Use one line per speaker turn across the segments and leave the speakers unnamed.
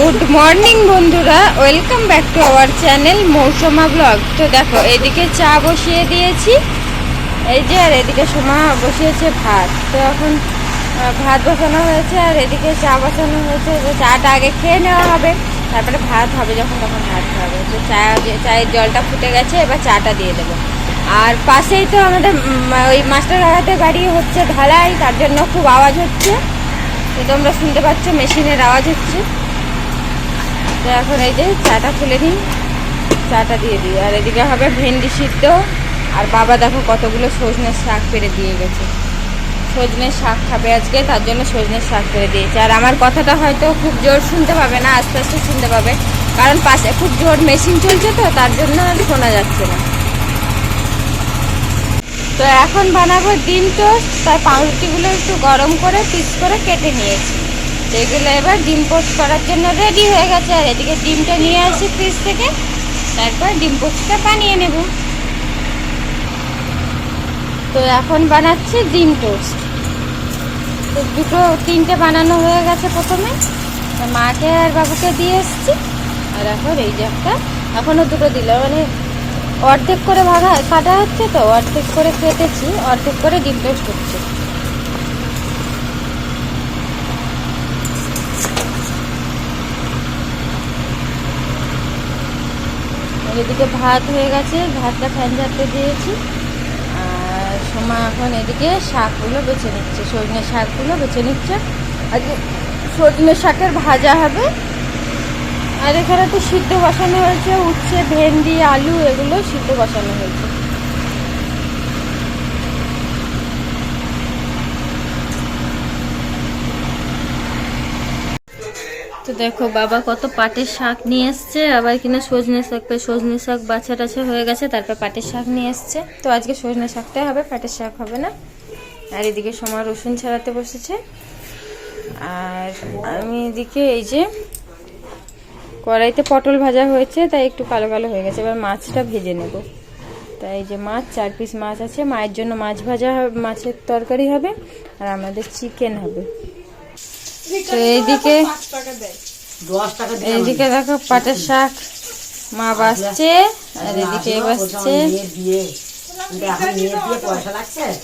Good morning বন্ধুরা। Welcome back to our channel Mousuma blog তো দেখো, এদিকে চা বসিয়ে দিয়েছি। এই যে, আর এদিকে সোমা বসিয়েছে ভাত। তো এখন ভাত বসানো হয়েছে, আর এদিকে চা বসানো হয়েছে। তো চাটা আগে খেয়ে নেওয়া হবে, তারপরে ভাত হবে যখন তখন ভাত হবে তো চা চায়ের জলটা ফুটে গেছে, এবার চাটা দিয়ে দেবো। আর পাশেই তো আমাদের ওই মাস্টার ঘাটাতে বাড়ি হচ্ছে ঢালাই, তার জন্য খুব আওয়াজ হচ্ছে। তো তোমরা শুনতে পাচ্ছ, মেশিনের আওয়াজ হচ্ছে। তো এখন এই যে চাটা তুলে নিই। চাটা দিয়ে দিই। আর এদিকে হবে ভেন্ডি সিদ্ধ। আর বাবা দেখো কতগুলো সজনের শাক পেরে দিয়ে গেছে। সজনের শাক খাবে আজকে, তার জন্য সজনের শাক পেরে দিয়েছে। আর আমার কথাটা হয়তো খুব জোর শুনতে পাবে না, আস্তে আস্তে শুনতে পাবে। কারণ পাশে খুব জোর মেশিন চলছে তো, তার জন্য আর শোনা যাচ্ছে না। তো এখন বানাবো ডিম টোস্ট। তার পাউরুটিগুলো একটু গরম করে, পিস করে কেটে নিয়েছি। এগুলো এবার ডিম পোস্ট করার জন্য রেডি হয়ে গেছে। আর এদিকে ডিমটা নিয়ে আসি ফ্রিজ থেকে। তারপর ডিম পোস্টটা বানিয়ে নেব। তো এখন বানাচ্ছি ডিম টোস্ট তো দুটো, তিনটে বানানো হয়ে গেছে প্রথমে। মাকে আর বাবুকে দিয়ে এসছি। আর এখন এই যে একটা এখনও দুটো দিল। মানে অর্ধেক করে ভাগা কাটা হচ্ছে তো, অর্ধেক করে কেটেছি, অর্ধেক করে ডিম টোস্ট হচ্ছে এদিকে ভাত হয়ে গেছে, ভাতটা ফ্যান ঝাড়তে দিয়েছি। আর সময় এখন এদিকে শাকগুলো বেছে নিচ্ছে, সজনে শাকগুলো বেছে নিচ্ছে। আজকে সজনে শাকের ভাজা হবে। আর এখানে তো সিদ্ধ বসানো হয়েছে, উচ্ছে, ভেন্ডি, আলু, এগুলো সিদ্ধ বসানো হয়েছে। তো দেখো বাবা কত পাটের শাক নিয়ে এসছে, আবার কিনা সজনে শাক পে সজনে শাক বাছা টাছা হয়ে গেছে, তারপর পাটের শাক নিয়ে এসছে। তো আজকে সজনে শাকটাই হবে, পাটের শাক হবে না। আর এদিকে সময় রসুন ছাড়াতে বসেছে। আর আমি এদিকে এই যে কড়াইতে পটল ভাজা হয়েছে, তাই একটু কালো কালো হয়ে গেছে। এবার মাছটা ভেজে নেব। তাই যে মাছ, চার পিস মাছ আছে। মায়ের জন্য মাছ ভাজা মাছের তরকারি হবে, আর আমাদের চিকেন হবে। তো এইদিকে এইদিকে দেখো পাটের শাক, মা বাসছে, আর এদিকে বাসছে।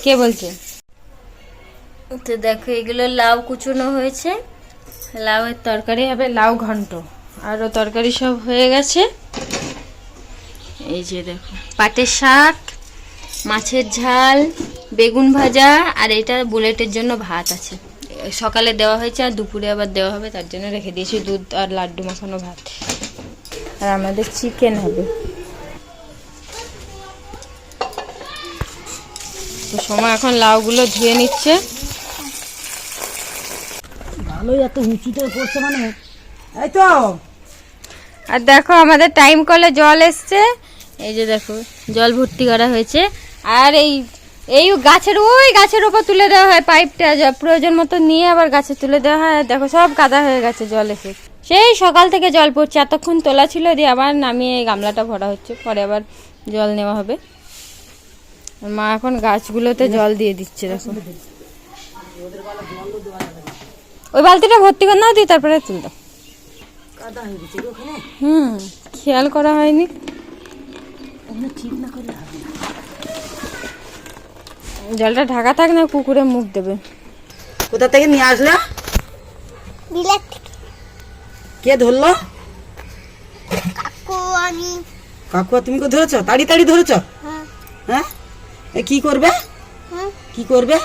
কে বলছে? তো দেখো, এগুলো লাউ কুচুনো হয়েছে। লাউয়ের তরকারি হবে লাউ ঘন্ট। আরও তরকারি সব হয়ে গেছে। এই যে দেখো, পাটের শাক, মাছের ঝাল, বেগুন ভাজা, আর এটা বুলেটের জন্য ভাত আছে। সকালে দেওয়া হয়েছে আর দুপুরে আবার দেওয়া হবে তার জন্য রেখে দিয়েছি দুধ আর লাড্ডু মাখানো ভাত। আর আমাদের চিকেন হবে। তো সময় এখন লাউগুলো ধুয়ে নিচ্ছে।
ভালোই এত উঁচুতে পড়ছে মানে। এই তো।
আর দেখো আমাদের টাইম কলে জল এসছে। এই যে দেখো জল ভর্তি করা হয়েছে। আর এই এই গাছের ওই গাছের ওপর তুলে দেওয়া হয় পাইপটা যা প্রয়োজন মতো নিয়ে আবার গাছে তুলে দেওয়া হয়। দেখো সব কাদা হয়ে গেছে জল এসে সেই সকাল থেকে জল পড়ছে এতক্ষণ তোলা ছিল দিয়ে আবার নামিয়ে এই গামলাটা ভরা হচ্ছে। পরে আবার জল নেওয়া হবে। মা এখন গাছগুলোতে জল দিয়ে দিচ্ছে দেখো। ওই বালতিটা ভর্তি করে নাও দিয়ে তারপরে তুল দাও। হুম খেয়াল করা হয়নি।
ঠিক না।
জলটা ঢাকা থাক না কুকুরে মুখ দেবে।
কোথা থেকে নিয়ে আসলে?
বিলাত
কে ধরলো?
কাকু আমি।
কাকু তুমি কো ধরেছ? তাড়ি তাড়ি ধরেছ?
হ্যাঁ।
হ্যাঁ? এ কি করবে?
হুম
কি করবে?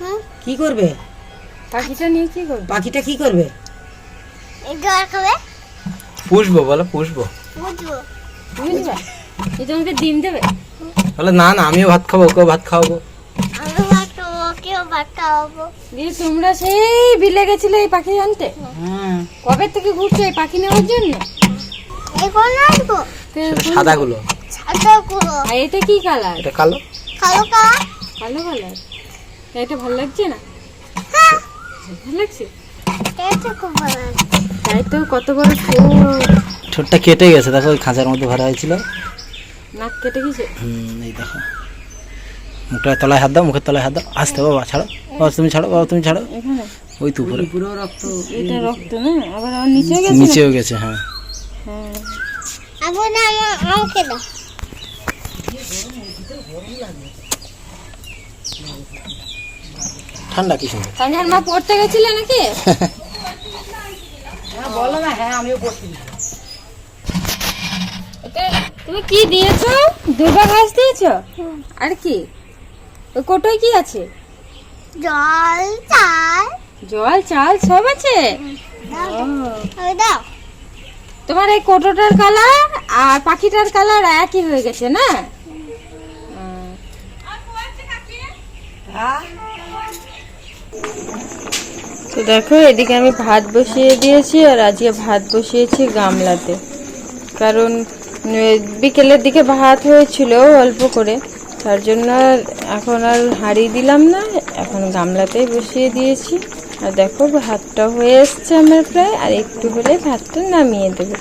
হুম
কি করবে?
পাখিটা নিয়ে কি করবে?
পাখিটা কি করবে?
এই জল খাবে?
পুষবো বলো পুষবো।
বুঝব
তুমি দিবা এ তোমাকে ডিম দেবে?
বলে না না আমিও ভাত খাব ওকেও ভাত খাওয়াবো।
ভাত খাওয়াবো
দিয়ে তোমরা সেই বিলে গেছিলে এই পাখি আনতে?
হ্যাঁ।
কবে থেকে ঘুরছো এই পাখি নেওয়ার জন্য?
সাদা গুলো
সাদা গুলো
এটা কি কালার?
এটা কালো।
কালো কালা
কালো কালার। এটা ভালো লাগছে না?
হ্যাঁ।
ভালো লাগছে?
এটা খুব ভালো লাগে।
তাই তো কত বড়
ঠোঁটটা কেটে গেছে দেখো ওই খাঁচার মধ্যে ভরা হয়েছিল।
নাক কেটে গেছে?
হুম এই দেখো। মুখটা তলায় হাত দাও মুখের তলায় হাত দাও। আসতে বাবা ছাড়ো। বাবা তুমি ছাড়ো বাবা তুমি ছাড়ো। ওই তো উপরে।
পুরো রক্ত
এটা রক্ত না? আবার নিচেও গেছে?
নিচেও গেছে হ্যাঁ।
হ্যাঁ
আবু না আমাকে দাও।
ঠান্ডা কি সুন্দর।
সঞ্জান মা পড়তে গেছিলে নাকি?
হ্যাঁ বলো না হ্যাঁ আমিও পড়ছি।
এতে তুমি কি দিয়েছ? দুর্বা ঘাস দিয়েছ? আর কি? ওই কোটোয় কি আছে?
জল চাল।
জল চাল সব আছে?
দাও।
তোমার এই কোটোটার কালার আর পাখিটার কালার একই হয়ে গেছে না? তো দেখো এদিকে আমি ভাত বসিয়ে দিয়েছি আর আজকে ভাত বসিয়েছি গামলাতে। কারণ বিকেলের দিকে ভাত হয়েছিল অল্প করে। তার জন্য এখন আর হাঁড়ি দিলাম না, এখন গামলাতেই বসিয়ে দিয়েছি। আর দেখো ভাতটা হয়ে এসছে আমার প্রায়, আর একটু হলে ভাতটা নামিয়ে দেবো।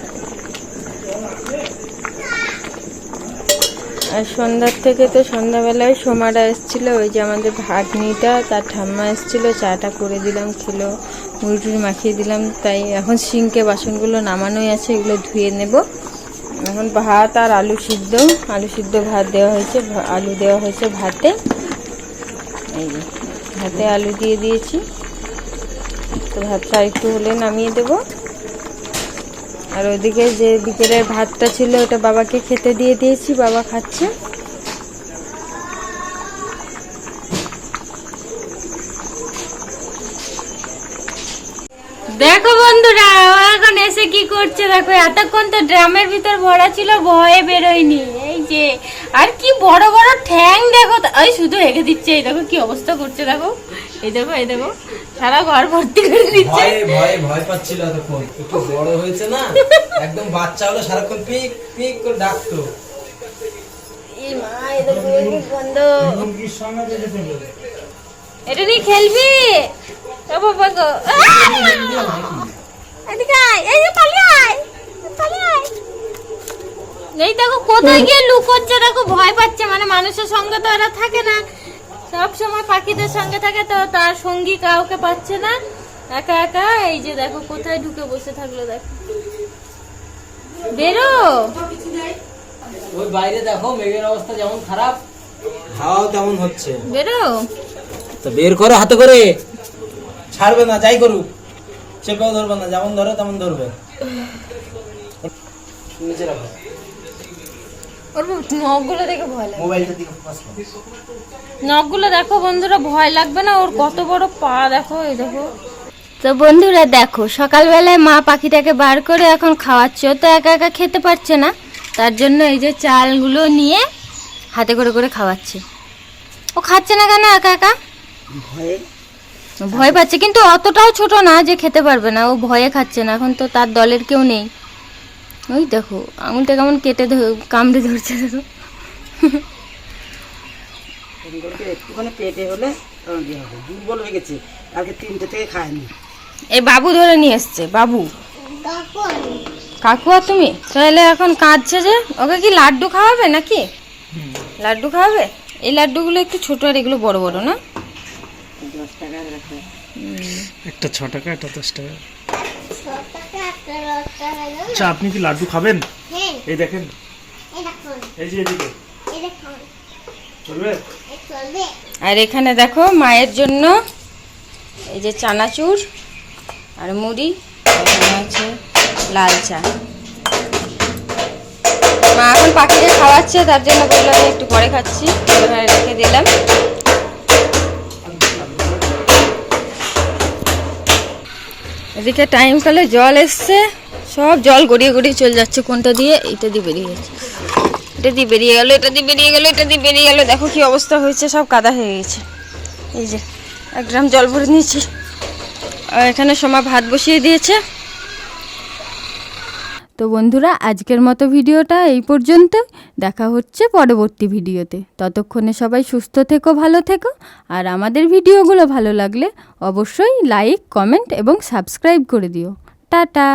আর সন্ধ্যার থেকে তো সন্ধ্যাবেলায় সোমারা এসেছিল, ওই যে আমাদের ভাগ্নিটা, তার ঠাম্মা এসেছিল, চাটা করে দিলাম, খেলো মুড়ি টুড়ি মাখিয়ে দিলাম, তাই এখন সিঙ্কে বাসনগুলো নামানোই আছে, এগুলো ধুয়ে নেব। এখন ভাত আর আলু সিদ্ধ। আলু সিদ্ধ ভাত দেওয়া হয়েছে। আলু দেওয়া হয়েছে ভাতে। এই যে, ভাতে আলু দিয়ে দিয়েছি। তো ভাতটা একটু হলে নামিয়ে দেব। আর ওইদিকে যে বিকেলের ভাতটা ছিল, ওটা বাবাকে খেতে দিয়ে দিয়েছি। বাবা খাচ্ছে। দেখো বন্ধুরা ও এখন এসে কি করছে দেখো এতক্ষণ তো ড্রামের ভিতর ভরা ছিল ভয়ে বেরোয়নি। এই যে আর কি বড় বড় ঠ্যাং দেখো তো- ওই শুধু হেগে দিচ্ছে এই দেখো কি অবস্থা করছে দেখো। এই দেখো এই দেখো সারা ঘর ভর্তি করে দিচ্ছে।
ভয়ে ভয়ে ভয় পাচ্ছিল এতক্ষণ। একটু বড় হয়েছে না? একদম বাচ্চা হলো সারাক্ষণ পিক পিক করে ডাকতো।
এই মা এটা খুবই বন্ধ। এটা নিয়ে খেলবি? বাবা গো এদিকে আয়, এই যে পালিয়ে আয়, পালিয়ে আয়। এই দেখো কোথায় গিয়ে লুকোচ্ছে দেখো ভয় পাচ্ছে। মানে মানুষের সঙ্গে তো এরা থাকে না। সব সময় পাখিদের সঙ্গে থাকে তো তার সঙ্গী কাউকে পাচ্ছে না। একা একা এই যে দেখো কোথায় ঢুকে বসে থাকল দেখো। বেরো।
ওই বাইরে দেখো মেঘের অবস্থা যেমন খারাপ। হাওয়াও তেমন হচ্ছে।
বেরো।
তো বের করো হাতে করে। ছাড়বে না যাই করুক। চেপেও ধরবে না যেমন ধরো তেমন ধরবে। নিচে রাখো
নখগুলো দেখে ভয় লাগে।
মোবাইলটা দিকে ফোকাস করো।
নখগুলো দেখো বন্ধুরা ভয় লাগবে না ওর কত বড় পা দেখো এই দেখো। তো বন্ধুরা দেখো সকালবেলায় মা পাখিটাকে বার করে এখন খাওয়াচ্ছে। ও তো একা একা খেতে পারছে না। তার জন্য এই যে চালগুলো নিয়ে হাতে করে করে খাওয়াচ্ছে। ও খাচ্ছে না কেন একা একা?
ভয়ে
ভয় পাচ্ছে কিন্তু অতটাও ছোট না যে খেতে পারবে না ও ভয়ে খাচ্ছে না এখন তো তার দলের কেউ নেই। ওই দেখো আঙুলটা কেমন কেটে কামড়ে ধরছে দেখো।
একটুখানি পেটে হলে তখন দিয়ে হবে দুর্বল হয়ে গেছে কালকে তিনটে থেকে খায়নি।
এই বাবু ধরে নিয়ে এসছে বাবু।
কাকু
আর তুমি? তাহলে এখন কাঁদছে যে ওকে কি লাড্ডু খাওয়াবে নাকি? লাড্ডু খাওয়াবে? এই লাড্ডুগুলো একটু ছোট আর এগুলো বড় বড় না?
টাকা রাখে
একটা ছ টাকা একটা দশ টাকা। আচ্ছা আপনি কি লাড্ডু খাবেন?
হ্যাঁ।
এই দেখেন।
এই
যে এদিকে। চলবে?
আর এখানে দেখো মায়ের জন্য এই যে চানাচুর আর মুড়ি এখানে আছে লাল চা। মা এখন পাখিকে খাওয়াচ্ছে তার জন্য বললাম একটু পরে খাচ্ছি। রেখে দিলাম। এদিকে টাইম কালে জল এসছে। সব জল গড়িয়ে গড়িয়ে চলে যাচ্ছে কোনটা দিয়ে? এটা দিয়ে বেরিয়ে গেছে। এটা দিয়ে বেরিয়ে গেলো, এটা দিয়ে বেরিয়ে গেলো, এটা দিয়ে বেরিয়ে গেলো। দেখো কি অবস্থা হয়েছে, সব কাদা হয়ে গেছে। এই যে, এক গ্রাম জল ভরে নিয়েছি। আর এখানে সময় ভাত বসিয়ে দিয়েছে। তো বন্ধুরা, আজকের মতো ভিডিওটা এই পর্যন্ত দেখা হচ্ছে পরবর্তী ভিডিওতে। ততক্ষণে সবাই সুস্থ থেকো, ভালো থেকো। আর আমাদের ভিডিওগুলো ভালো লাগলে অবশ্যই লাইক, কমেন্ট এবং সাবস্ক্রাইব করে দিও। টাটা!